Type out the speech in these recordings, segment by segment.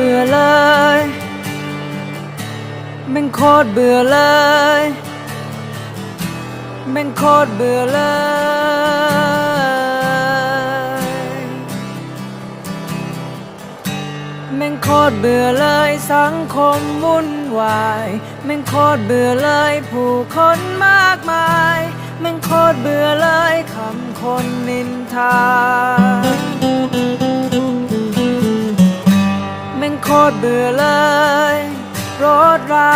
เบื่อเลยแม่งโคตรเบื่อเลยแม่งโคตรเบื่อเลยแม่งโคตรเบื่อเลยสังคมวุ่นวายแม่งโคตรเบื่อเลยผู้คนมากมายแม่งโคตรเบื่อเลยคำคนนินทา คตรเบื่อเลย รถรา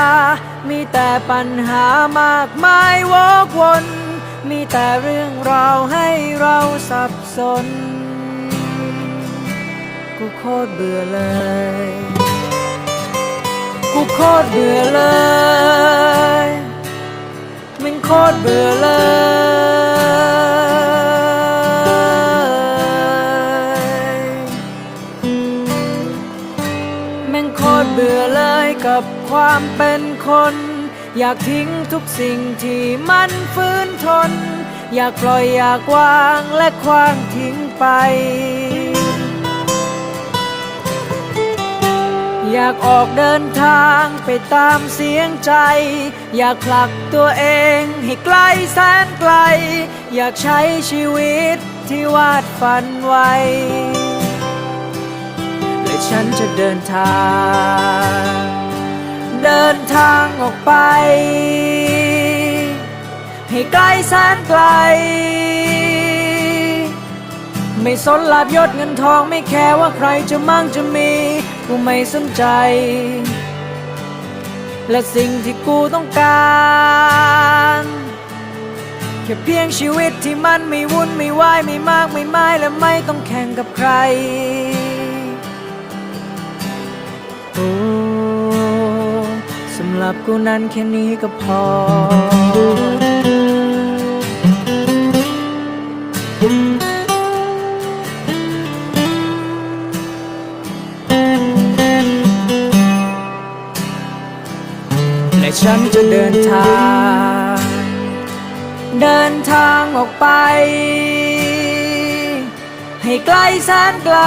มีแต่ปัญหามากมายวกวน มีแต่เรื่องราวให้เราสับสน กูโคตรเบื่อเลย กูโคตรเบื่อเลย มันโคตรเบื่อเลย ความเป็นคน อยากทิ้งทุกสิ่งที่มันฟื้นทน อยากปล่อยอยากวางและคว้างทิ้งไป อยากออกเดินทางไปตามเสียงใจ อยากผลักตัวเองให้ไกลแสนไกล อยากใช้ชีวิตที่วาดฝันไว้ และฉันจะเดินทาง ทางออกไป ให้ไกลแสนไกล ไม่สนลาบยศเงินทองไม่แคร์ว่าใครจะมั่งจะมี กูไม่สนใจ และสิ่งที่กูต้องการแค่เพียงชีวิตที่มันไม่วุ่นไม่วายไม่มากไม่ไม้และไม่ต้องแข่งกับใคร สำหรับกูนั้นแค่นี้ก็พอ และฉันจะเดินทาง เดินทางออกไป ให้ไกลแสนไกล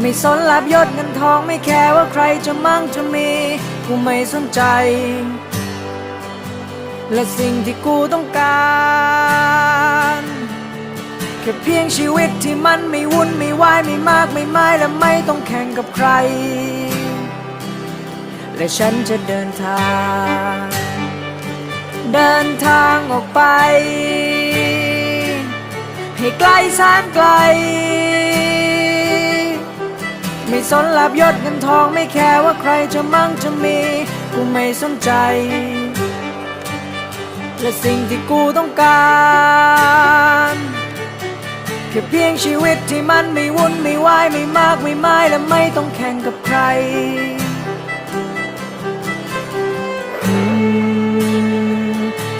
ไม่สนลาบยศเงินทองไม่แคร์ว่าใครจะมั่งจะมีกูไม่สนใจ และสิ่งที่กูต้องการแค่เพียงชีวิตที่มันไม่วุ่นไม่วายไม่มากไม่ไม้และไม่ต้องแข่งกับใคร และฉันจะเดินทาง เดินทางออกไป ให้ไกลแสนไกล ไม่สนลาบยศเงินทองไม่แคร์ว่าใครจะมั่งจะมี กูไม่สนใจ และสิ่งที่กูต้องการแค่เพียงชีวิตที่มันไม่วุ่นไม่วายไม่มากไม่ไม้และไม่ต้องแข่งกับใคร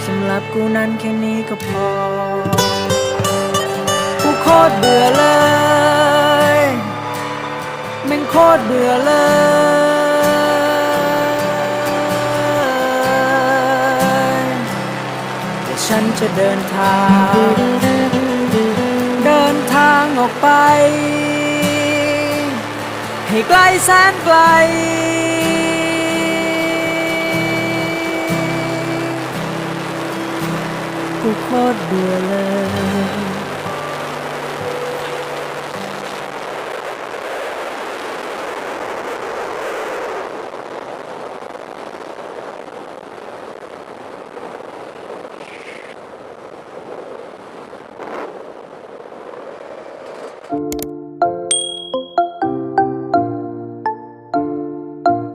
สำหรับกูนั้นแค่นี้ก็พอ กูโคตรเบื่อเลย ม่งโคตรเบื่อเลยแต่ฉันจะเดินทาง เดินทางออกไป ให้ไกลแสนไกล กูโคตรเบื่อเลย